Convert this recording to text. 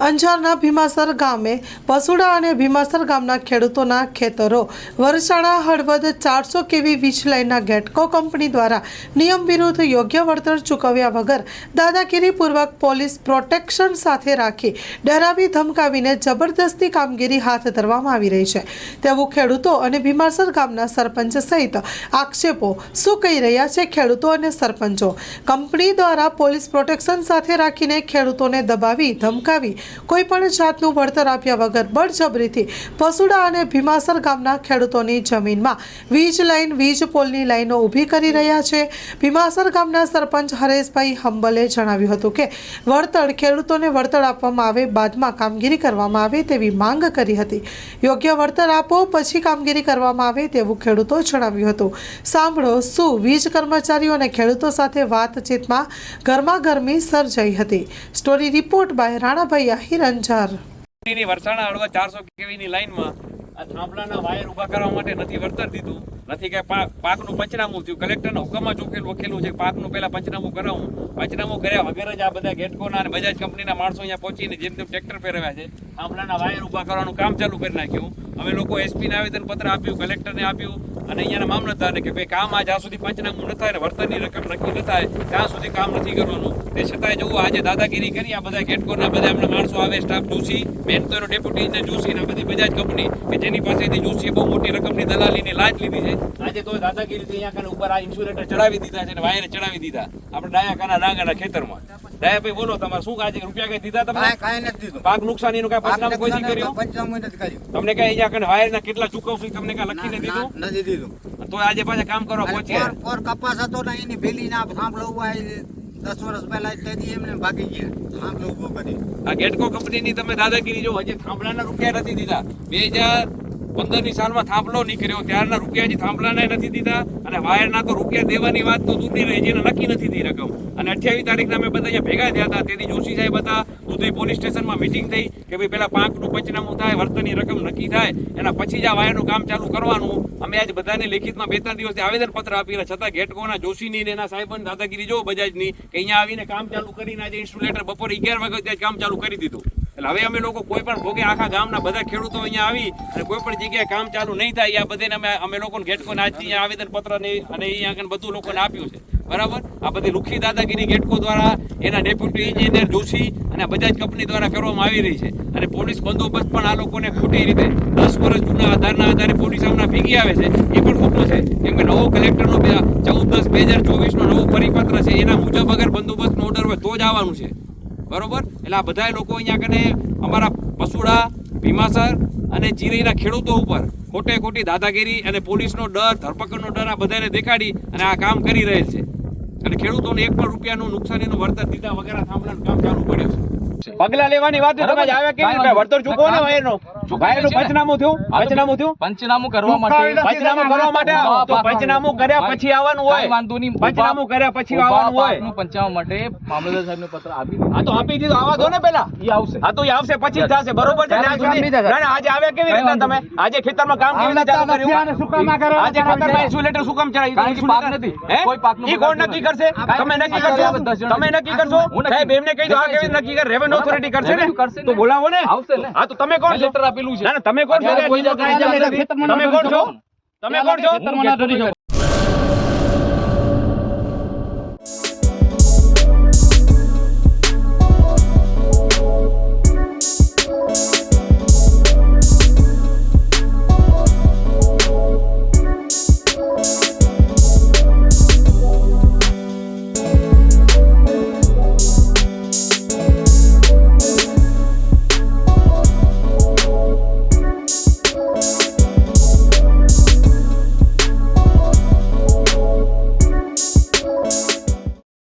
અંજારના ભીમાસર ગામે વસુડા અને ભીમાસર ગામના ખેડૂતોના ખેતરો, વરસાણા, હળવદ, ચારસો કેવી વીજ લાઇનના ગેટકો કંપની દ્વારા નિયમ વિરુદ્ધ યોગ્ય વળતર ચૂકવ્યા વગર દાદાગીરીપૂર્વક પોલીસ પ્રોટેક્શન સાથે રાખી ડરાવી ધમકાવીને જબરદસ્તી કામગીરી હાથ ધરવામાં આવી રહી છે. તેવું ખેડૂતો અને ભીમાસર ગામના સરપંચ સહિત આક્ષેપો શું કહી રહ્યા છે ખેડૂતો અને સરપંચો? કંપની દ્વારા પોલીસ પ્રોટેક્શન સાથે રાખીને ખેડૂતોને દબાવી, ધમકાવી કોઈ પણ જાતનું વળતર આપ્યા વગર બળજબરીથી પસુડા અને ભીમાસર ગામના ખેડૂતોની જમીનમાં વીજ લાઇન, વીજ પોલની લાઈનો ઊભી કરી રહ્યા છે. ભીમાસર ગામના સરપંચ હરેશભાઈ હંબલે જણાવ્યું હતું કે, વળતર ખેડૂતોને વળતર આપવામાં આવે, બાદમાં કામગીરી કરવામાં આવે તેવી માંગ કરી હતી. યોગ્ય વળતર આપો, પછી કામગીરી કરવામાં આવે તેવું ખેડૂતો જણાવ્યું હતું. સાંભળો, શું વીજ કર્મચારીઓ અને ખેડૂતો સાથે વાતચીતમાં ગરમાગરમી સર્જાઈ હતી. Story report by Ranabhai Ahir Anjar. ની વરસાણા હળવદ ચારસો કેવીની લાઈનમાં આ થાંભલાના વાયર ઊભા કરવા માટે નથી વળતર દીધું. નથી કે પાકનું પંચનામું થયું. કલેક્ટરના હુકમમાં ચોકેલું વખેલું છે. પાકનું પહેલા પંચનામું કરાવું. પંચનામું કર્યા વગર જ આ બધા ગેટકોના અને બજાજ કંપનીના માણસો અહીંયા પહોંચીને જેમ તેમ ટ્રેક્ટર ફેરવ્યા છે. થાંભલાના વાયર ઊભા કરવાનું કામ ચાલુ કરી નાખ્યું. અમે લોકો એસપીને આવેદનપત્ર આપ્યું, કલેક્ટરને આપ્યું. અને અહીંયાના મામલતદારને કે ભાઈ કામ આ જ્યાં સુધી પંચનામું ન થાય ને વળતરની રકમ નક્કી ન થાય ત્યાં સુધી કામ નથી કરવાનું. તે છતાંય જવું આજે દાદાગીરી કરી આ બધા કેટકોરના બધા એમના માણસો આવે સ્ટાફ જોશી મેન તો એનો ડેપ્યુટી ને જોશી ને બધી બજાજ કંપની કે જેની પાસેથી જોશીએ બહુ મોટી રકમની દલાલીની લાજ લીધી છે. આજે તો દાદાગીરીથી અહીંયા કાને ઉપર આ ઇન્સ્યુલેટર ચડાવી દીધા છે અને વાયર ચડાવી દીધા. આપણે ડાયાકાના ડાંગાના ખેતરમાં. ડાયાભાઈ બોલો તમારે શું કાજે રૂપિયા કઈ દીધા તમે કાંઈ નથી દીધું. પાક કાંઈ પંચનામું કોઈ દી કર્યું? પંચનામું નથી કર્યું. તમને કઈ અહીંયા કને વાયરના કેટલા ચૂકવશું તમને કઈ લખીને ના, દીધું? નથી દીધું. તો આજે પાછા કામ કરવા પોર- પોર કપાસ હતો ને એની ભેલીના સાંભળો ઊભા દસ વર્ષ પહેલા તેથી એમને ભાગી ગયા. સાંભળો ઊભો કરી. આ ગેટકો કંપનીની તમે દાદાગીરી જો હજી થાંભલાના રૂપિયા નથી દીધા. બે હજાર પંદરની સાલમાં થાંભલો નીકળ્યો ત્યારના રૂપિયા હજી થાંભલાના નથી દીધા અને વાયરના તો રૂપિયા દેવાની વાત તો દૂરની રહી, જેને નક્કી નથી થઈ રકમ. અને અઠ્યાવીસ તારીખના અમે બધા અહીંયા ભેગા થયા હતા તેથી જોશી સાહેબ હતા દુધઈ પોલીસ સ્ટેશનમાં મિટિંગ થઈ, કે ભાઈ પેલા પાંખનું પંચનામું થાય વળતરની રકમ નક્કી થાય, એના પછી જ આ વાયરનું કામ ચાલુ કરવાનું. અમે આજ બધાને લેખિતમાં બે ત્રણ દિવસથી આવેદનપત્ર આપી છતાં ગેટકોના જોશીની ને એના સાહેબની દાદાગીરી જો બજાજની, કે અહીંયા આવીને કામ ચાલુ કરીને આજે ઇન્સ્ટોલેટર બપોરે અગિયાર વાગે કામ ચાલુ કરી દીધું. એટલે હવે અમે લોકો કોઈ પણ ભોગે આખા ગામના બધા ખેડૂતો અહીંયા આવી અને કોઈ પણ જગ્યાએ કામ ચાલુ નહીં થાય આ બધાને અમે અમે લોકોને આજ આજથી આવેદન પત્ર અને અહીંયા આગળ બધું લોકોને આપ્યું છે. બરાબર? આ બધી લુખી દાદાગીરી ગેટકો દ્વારા, એના ડેપ્યુટી એન્જિનિયર જોશી અને બજાજ કંપની દ્વારા કરવામાં આવી રહી છે. અને પોલીસ બંદોબસ્ત પણ આ લોકોને ખોટી રીતે દસ વર્ષ જૂના આધારના આધારે પોલીસ હમણાં ભેગી આવે છે, એ પણ ખોટું છે. કેમ કે નવો કલેક્ટરનો ચૌદ દસ બે હજાર ચોવીસનો નવો પરિપત્ર છે, એના મુજબ અગર બંદોબસ્તનો ઓર્ડર હોય તો જ આવવાનું છે. બરોબર? એટલે આ બધા લોકો અહીંયા કને અમારા પશુડા ભીમાસર અને ચીરીના ખેડૂતો ઉપર ખોટે ખોટી દાદાગીરી અને પોલીસનો ડર, ધરપકડનો ડર આ બધાને દેખાડી અને આ કામ કરી રહેલ છે. અને ખેડૂતોને એક પણ રૂપિયાનું નુકસાનીનું વળતર દીધા વગેરે સાંભળવાનું કામ ચાલુ પગલા લેવાની વાત તમે આવ્યા કેવી રીતે વળતર ચૂકવો ને પંચનામું થયું? પંચનામું થયું? પંચનામું કરવા માટે પંચનામું કરવા માટે તો પંચનામું કર્યા પછી આવવાનું હોય. વાંધો નહીં. પંચનામું કર્યા પછી આવવાનું હોય. પંચાવવા માટે મામલતદાર સાહેબને પત્ર આપી હા તો આપી દીધો. આવા દો ને પેલા. એ આવશે. હા તો એ આવશે. પછી થશે. બરોબર છે સુધી ના, આજે આવ્યા કેવી રીતે તમે? આજે ખેતરમાં કામ કેવી રીતે ચાલુ કર્યું? આજે ખેતરમાં ઇન્સ્યુલેટર શું કામ ચડાવી પાક નથી. કોઈ પાકનું કોણ નક્કી કરશે? તમે નક્કી કરશો? તમે નક્કી કરશો. સાહેબ એમને કહી દો આ કેવી નક્કી કરે? રેવન્યુ ઓથોરિટી કરશે ને? કરશે તો બોલાવો ને. આવશે ને. હા તો તમે કોણ છો? લેટર આપેલું છે. ના તમે કોણ છો? તમે કોણ છો? તમે કોણ છો?